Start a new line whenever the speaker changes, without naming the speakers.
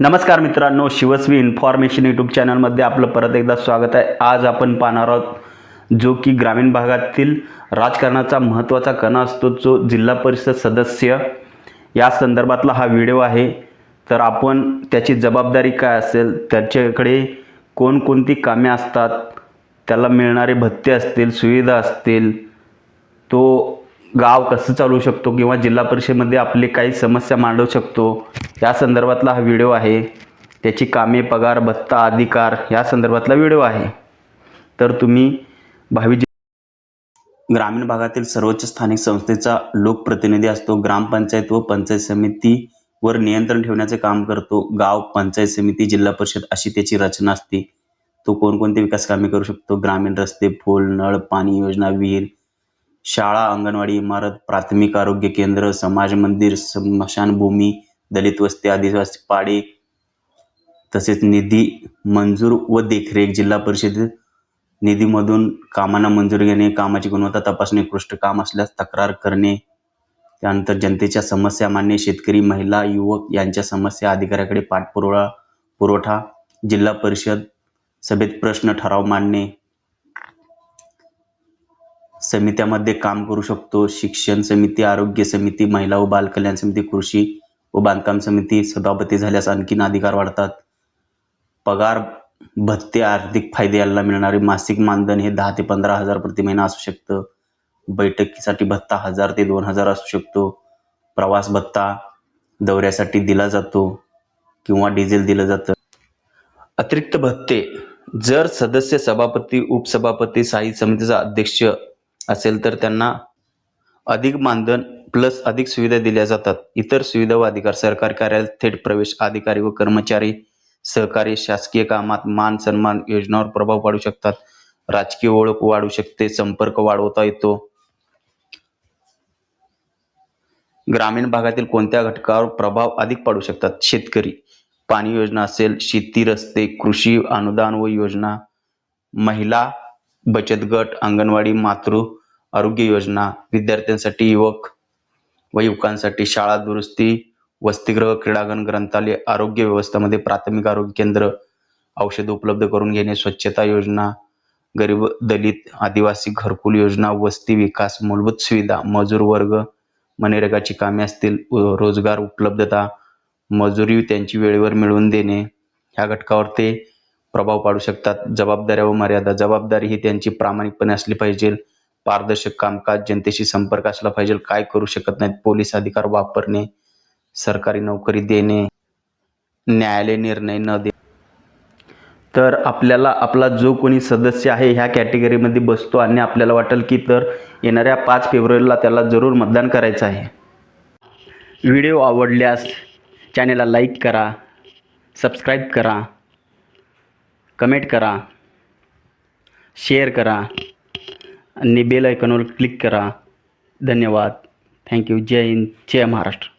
नमस्कार मित्रांनो शिवस्वी information YouTube चॅनलमध्ये आपलं परत एकदा स्वागत आहे. आज आपण पाहणार आहोत जो की ग्रामीण भागातील राजकारणाचा महत्त्वाचा कणा असतो जो जिल्हा परिषद सदस्य या संदर्भातला हा व्हिडिओ आहे. तर आपण त्याची जबाबदारी काय असेल त्याच्याकडे कोणकोणती कामे असतात त्याला मिळणारे भत्ते असतील सुविधा असतील तो गाव कसं चालवू शकतो किंवा जिल्हा परिषदेमध्ये आपली काही समस्या मांडू शकतो या संदर्भातला हा व्हिडिओ आहे. त्याची कामे पगार भत्ता अधिकार या संदर्भातला व्हिडिओ आहे. तर तुम्ही भावी ग्रामीण भागातील सर्वोच्च स्थानिक संस्थेचा लोकप्रतिनिधी असतो ग्रामपंचायत व पंचायत समितीवर नियंत्रण ठेवण्याचे काम करतो गाव पंचायत समिती जिल्हा परिषद अशी त्याची रचना असते. तो कोणकोणते विकास कामे करू शकतो? ग्रामीण रस्ते फुल नळ पाणी योजना विहीर शाळा अंगणवाडी इमारत प्राथमिक आरोग्य केंद्र समाज मंदिर स्मशानभूमी दलित वस्ती आदिवासी पाडे तसेच निधी मंजूर व देखरेख जिल्हा परिषद निधीमधून कामांना मंजुरी घेणे कामाची गुणवत्ता तपासणे कृष्ट काम असल्यास तक्रार करणे त्यानंतर जनतेच्या समस्या मांडणे शेतकरी महिला युवक यांच्या समस्या अधिकाऱ्याकडे पाठपुरावा पुरवठा जिल्हा परिषद सभेत प्रश्न ठराव मांडणे समित्यामध्ये काम करू शकतो. शिक्षण समिती आरोग्य समिती महिला व बालकल्याण समिती कृषी व बांधकाम समिती सभापती झाल्यास आणखीन अधिकार वाढतात. पगार भत्ते आर्थिक फायदे यांना मिळणारे मासिक मानधन हे दहा ते पंधरा हजार प्रति महिना असू शकतं. बैठकीसाठी भत्ता हजार ते दोन हजार असू शकतो. प्रवास भत्ता दौऱ्यासाठी दिला जातो किंवा डिझेल दिलं जातं. अतिरिक्त भत्ते जर सदस्य सभापती उपसभापती साहित्य समितीचा अध्यक्ष असेल तर त्यांना अधिक मानधन प्लस अधिक सुविधा दिल्या जातात. इतर सुविधा व अधिकार सरकारी कार्यालयात थेट प्रवेश अधिकारी व कर्मचारी सहकारी शासकीय कामात मान सन्मान योजनावर प्रभाव पाडू शकतात. राजकीय ओळख वाढू शकते संपर्क वाढवता येतो. ग्रामीण भागातील कोणत्या घटकावर प्रभाव अधिक पाडू शकतात? शेतकरी पाणी योजना असेल शेती रस्ते कृषी अनुदान व योजना महिला बचत गट अंगणवाडी मातृ आरोग्य योजना विद्यार्थ्यांसाठी युवक व युवकांसाठी शाळा दुरुस्ती वसतिगृह क्रीडांगण ग्रंथालय आरोग्य व्यवस्थामध्ये प्राथमिक आरोग्य केंद्र औषध उपलब्ध करून घेणे स्वच्छता योजना गरीब दलित आदिवासी घरकुल योजना वस्ती विकास मूलभूत सुविधा मजूर वर्ग मनरेगाची कामे असतील रोजगार उपलब्धता मजुरी त्यांची वेळेवर मिळवून देणे. ह्या घटकावर ते प्रभाव पाडू शकतात. जबाबदाऱ्या व मर्यादा. जबाबदारी ही त्यांची प्रामाणिकपणे असली पाहिजे. पारदर्शक कामकाज जनतेशी संपर्क असला पाहिजे. काय करू शकत नाहीत? पोलीस अधिकार वापरणे सरकारी नोकरी देणे न्यायालय निर्णय न दे तर आपल्याला आपला जो कोणी सदस्य आहे ह्या कॅटेगरीमध्ये बसतो आणि आपल्याला वाटेल की तर येणाऱ्या पाच फेब्रुवारीला त्याला जरूर मतदान करायचं आहे. व्हिडिओ आवडल्यास चॅनेलला लाईक करा सबस्क्राईब करा. कमेंट करा शेअर करा आणि बेल आयकॉनवर क्लिक करा. धन्यवाद. थँक्यू जय हिंद. जय महाराष्ट्र.